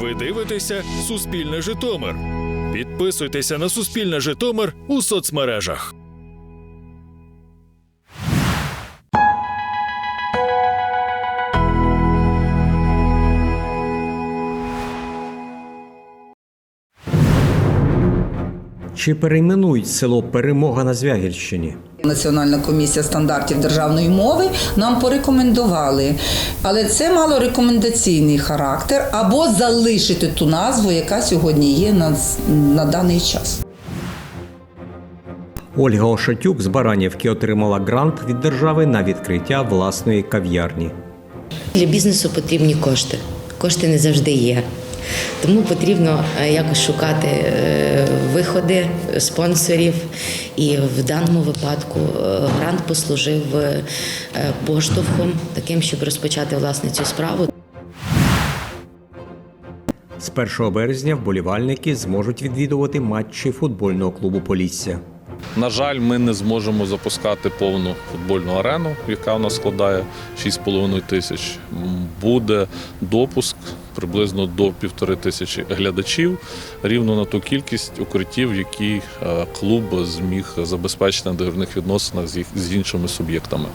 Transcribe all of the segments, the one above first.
Ви дивитеся Суспільне Житомир. Підписуйтеся на Суспільне Житомир у соцмережах. Чи перейменують село Перемога на Звягільщині? Національна комісія стандартів державної мови нам порекомендували, але це мало рекомендаційний характер або залишити ту назву, яка сьогодні є на, на даний час. Ольга Ошатюк з Баранівки отримала грант від держави на відкриття власної кав'ярні. Для бізнесу потрібні кошти. Кошти не завжди є. Тому потрібно е, якось шукати е, виходи спонсорів. І в даному випадку е, грант послужив поштовхом таким, щоб розпочати власне цю справу. З 1 березня вболівальники зможуть відвідувати матчі футбольного клубу Полісся. На жаль, ми не зможемо запускати повну футбольну арену, яка у нас складає 6,5 тисяч. Буде допуск приблизно до півтори тисячі глядачів, рівно на ту кількість укриттів, які е, клуб зміг забезпечити на договірних відносинах з іншими суб'єктами.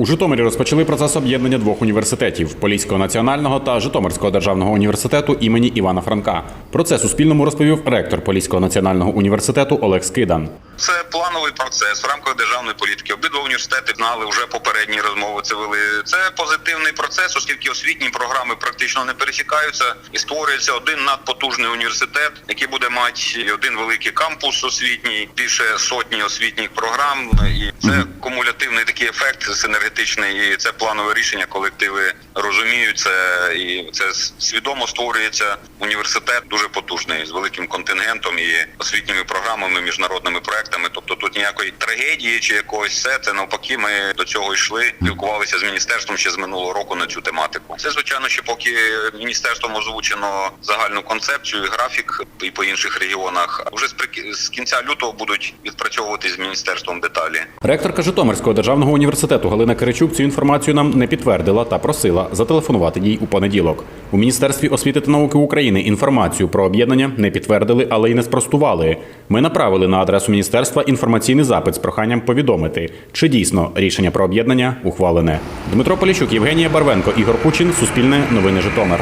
У Житомирі розпочали процес об'єднання двох університетів Поліського національного та Житомирського державного університету імені Івана Франка. Про це Суспільному розповів ректор Поліського національного університету Олег Скидан. Це плановий процес в рамках державної політики. Обидва університети знали вже попередні розмови. Це вели. Це позитивний процес, оскільки освітні програми практично не пересікаються, і створюється один надпотужний університет, який буде мати один великий кампус освітній, більше сотні освітніх програм. І це кумулятивний такий ефект синергетичний. І це планове рішення. Колективи розуміють це, і це свідомо створюється університет дуже потужний з великим контингентом і освітніми програмами, міжнародними проектами. Тобто тут ніякої трагедії чи якогось все. Це навпаки, ми до цього йшли, спілкувалися з міністерством ще з минулого року на цю тематику. Це звичайно, ще поки міністерством озвучено загальну концепцію, і графік і по інших регіонах. Вже з прик- з кінця лютого будуть відпрацьовувати з міністерством деталі. Ректорка Житомирського державного університету Галина Киричук цю інформацію нам не підтвердила та просила зателефонувати їй у понеділок. У міністерстві освіти та науки України інформацію про об'єднання не підтвердили, але й не спростували. Ми направили на адресу міністерства інформаційний запит з проханням повідомити, чи дійсно рішення про об'єднання ухвалене. Дмитро Поліщук, Євгенія Барвенко, Ігор Кучин, Суспільне новини Житомир.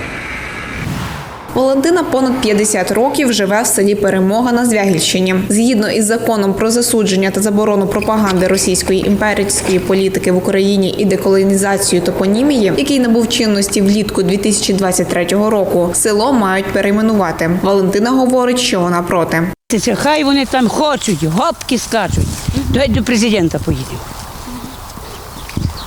Валентина понад 50 років живе в селі Перемога на Звягільщині. Згідно із законом про засудження та заборону пропаганди російської імперської політики в Україні і деколонізацію топонімії, який набув чинності влітку 2023 року, село мають перейменувати. Валентина говорить, що вона проти. Це хай вони там хочуть, гопки скачуть. Давай до президента поїдемо.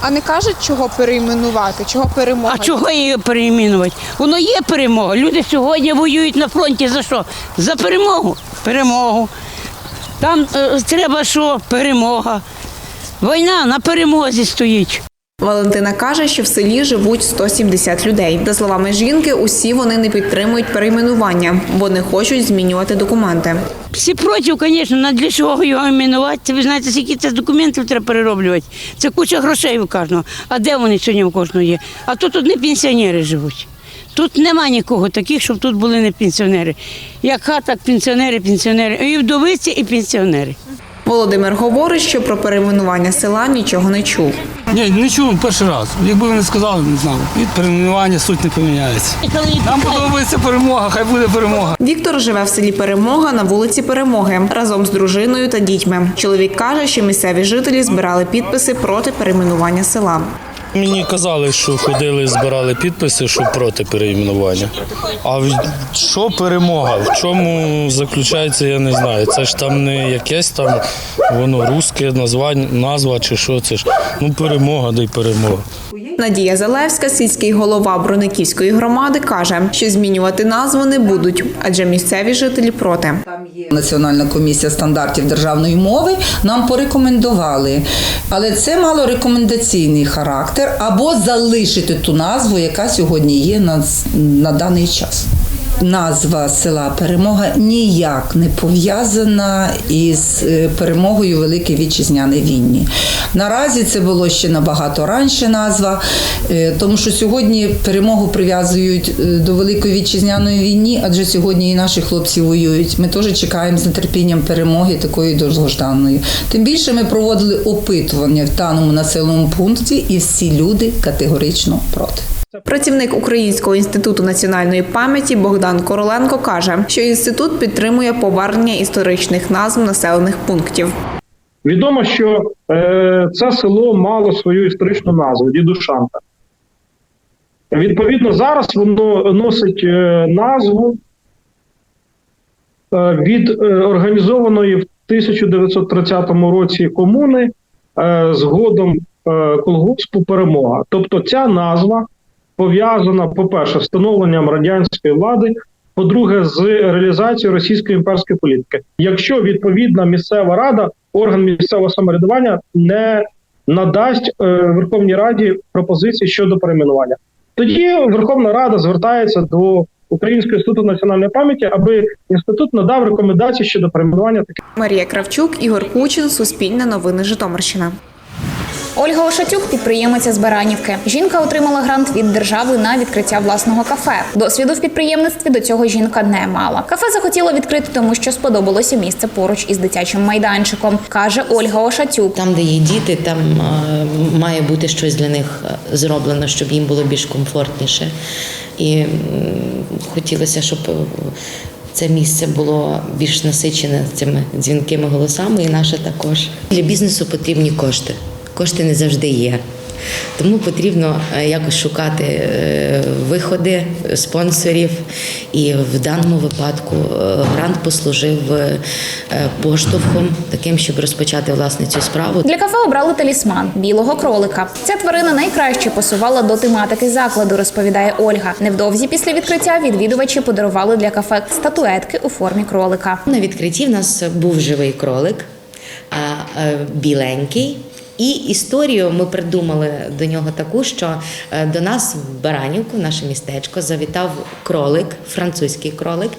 А не кажуть, чого перейменувати, чого перемога? А чого її переіменувати? Воно є перемога. Люди сьогодні воюють на фронті за що? За перемогу. Перемогу. Там е, треба що? Перемога. Війна на перемозі стоїть. Валентина каже, що в селі живуть 170 людей. За словами жінки, усі вони не підтримують перейменування, бо не хочуть змінювати документи. Всі проти, звісно, для чого його іменувати? Це ви знаєте, скільки це документів треба перероблювати. Це куча грошей у кожного. А де вони сьогодні у кожного є? А тут одні пенсіонери живуть. Тут нема нікого таких, щоб тут були не пенсіонери. Як хата, пенсіонери, пенсіонери. І вдовиці, і пенсіонери. Володимир говорить, що про перейменування села нічого не чув. Ні, не чув перший раз. Якби вони не сказали, не знав. Від перейменування суть не поміняється. Нам подобається перемога, хай буде перемога. Віктор живе в селі Перемога на вулиці Перемоги разом з дружиною та дітьми. Чоловік каже, що місцеві жителі збирали підписи проти перейменування села. Мені казали, що ходили, збирали підписи, що проти переіменування. А що перемога? В чому заключається, я не знаю. Це ж там не якесь там воно русське названня, назва чи що це ж. Ну перемога, да й перемога. Надія Залевська, сільський голова Брониківської громади, каже, що змінювати назву не будуть, адже місцеві жителі проти. Національна комісія стандартів державної мови нам порекомендували, але це мало рекомендаційний характер або залишити ту назву, яка сьогодні є на, на даний час. Назва села Перемога ніяк не пов'язана із е, перемогою в Великій Вітчизняній війні. Наразі це було ще набагато раніше назва, е, тому що сьогодні перемогу прив'язують е, до Великої Вітчизняної війни, адже сьогодні і наші хлопці воюють. Ми теж чекаємо з нетерпінням перемоги такої довгожданої. Тим більше ми проводили опитування в даному населеному пункті, і всі люди категорично проти. Працівник Українського інституту національної пам'яті Богдан Короленко каже, що інститут підтримує повернення історичних назв населених пунктів. Відомо, що е, це село мало свою історичну назву Дідушанка. Відповідно, зараз воно носить е, назву е, від організованої в 1930 році комуни згодом колгоспу Перемога. Тобто ця назва пов'язана, по-перше, з встановленням радянської влади, по-друге, з реалізацією російської імперської політики. Якщо відповідна місцева рада, орган місцевого самоврядування не надасть е, Верховній Раді пропозиції щодо перейменування, тоді Верховна Рада звертається до Українського інституту національної пам'яті, аби інститут надав рекомендації щодо перейменування таких. Марія Кравчук, Ігор Кучин, Суспільне новини Житомирщина. Ольга Ошатюк, підприємиця з Баранівки. Жінка отримала грант від держави на відкриття власного кафе. Досвіду в підприємництві до цього жінка не мала. Кафе захотіла відкрити, тому що сподобалося місце поруч із дитячим майданчиком, каже Ольга Ошатюк. Там, де є діти, там е, має бути щось для них е, зроблено, щоб їм було більш комфортніше. І хотілося, щоб е, це місце було більш насичене цими дзвінкими голосами, і наше також. Для бізнесу потрібні кошти. Кошти не завжди є. Тому потрібно е, якось шукати е, виходи спонсорів. І в даному випадку е, грант послужив поштовхом таким, щоб розпочати власне цю справу. Для кафе обрали талісман білого кролика. Ця тварина найкраще пасувала до тематики закладу, розповідає Ольга. Невдовзі після відкриття відвідувачі подарували для кафе статуетки у формі кролика. На відкритті в нас був живий кролик, а, біленький. І історію ми придумали до нього таку, що е, до нас в Баранівку, в наше містечко, завітав кролик, французький кролик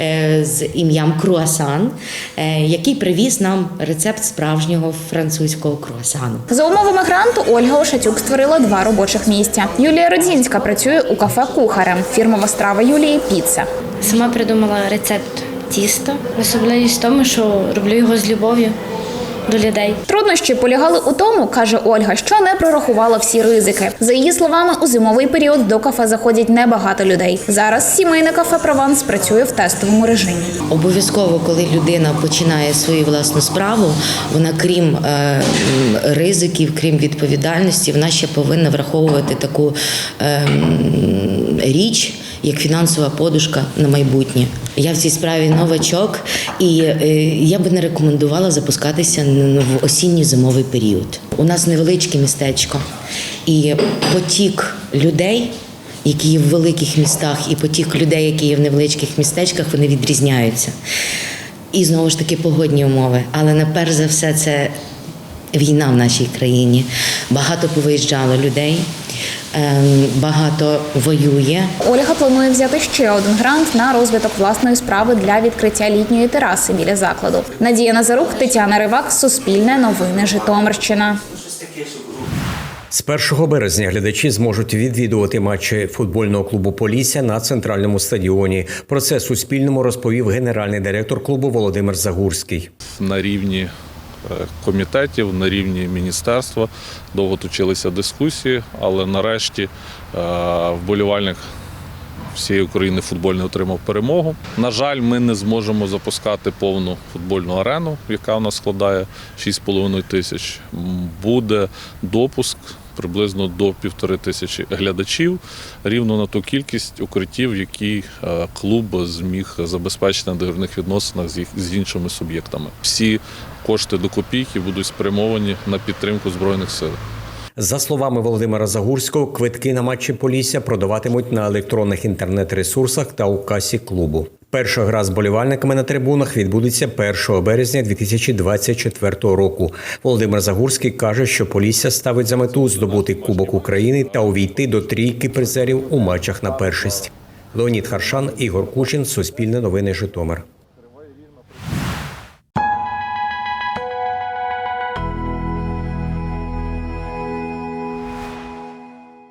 е, з ім'ям Круасан, е, який привіз нам рецепт справжнього французького круасану. За умовами гранту Ольга Ошатюк створила два робочих місця. Юлія Родзінська працює у кафе кухарем. Фірмова страва Юлії піца. Сама придумала рецепт тіста. Особливість в тому, що роблю його з любов'ю до людей. Труднощі полягали у тому, каже Ольга, що не прорахувала всі ризики. За її словами, у зимовий період до кафе заходять небагато людей. Зараз сімейне кафе Прованс працює в тестовому режимі. Обов'язково, коли людина починає свою власну справу, вона крім е, ризиків, крім відповідальності, вона ще повинна враховувати таку е, річ. Як фінансова подушка на майбутнє. Я в цій справі новачок, і е, я би не рекомендувала запускатися в осінньо-зимовий період. У нас невеличке містечко, і потік людей які є в великих містах, і потік людей, які є в невеличких містечках, вони відрізняються. І знову ж таки погодні умови. Але на перш за все, це війна в нашій країні. Багато повиїжджало людей, багато воює. Ольга планує взяти ще один грант на розвиток власної справи для відкриття літньої тераси біля закладу. Надія Назарук, Тетяна Ривак, Суспільне новини Житомирщина. З 1 березня глядачі зможуть відвідувати матчі футбольного клубу Полісся на центральному стадіоні. Про це Суспільному розповів генеральний директор клубу Володимир Загурський. на рівні комітетів, на рівні міністерства. Довго точилися дискусії, але нарешті е, вболівальник всієї України футбольний отримав перемогу. На жаль, ми не зможемо запускати повну футбольну арену, яка у нас складає 6,5 тисяч. Буде допуск. Приблизно до півтори тисячі глядачів, рівно на ту кількість укриттів, які е, клуб зміг забезпечити на договірних відносинах з іншими суб'єктами. Всі кошти до копійки будуть спрямовані на підтримку збройних сил. За словами Володимира Загурського, квитки на матчі Полісся продаватимуть на електронних інтернет-ресурсах та у касі клубу. Перша гра з болівальниками на трибунах відбудеться 1 березня 2024 року. Володимир Загурський каже, що Полісся ставить за мету здобути Кубок України та увійти до трійки призерів у матчах на першість. Леонід Харшан, Ігор Кучин, Суспільне новини Житомир.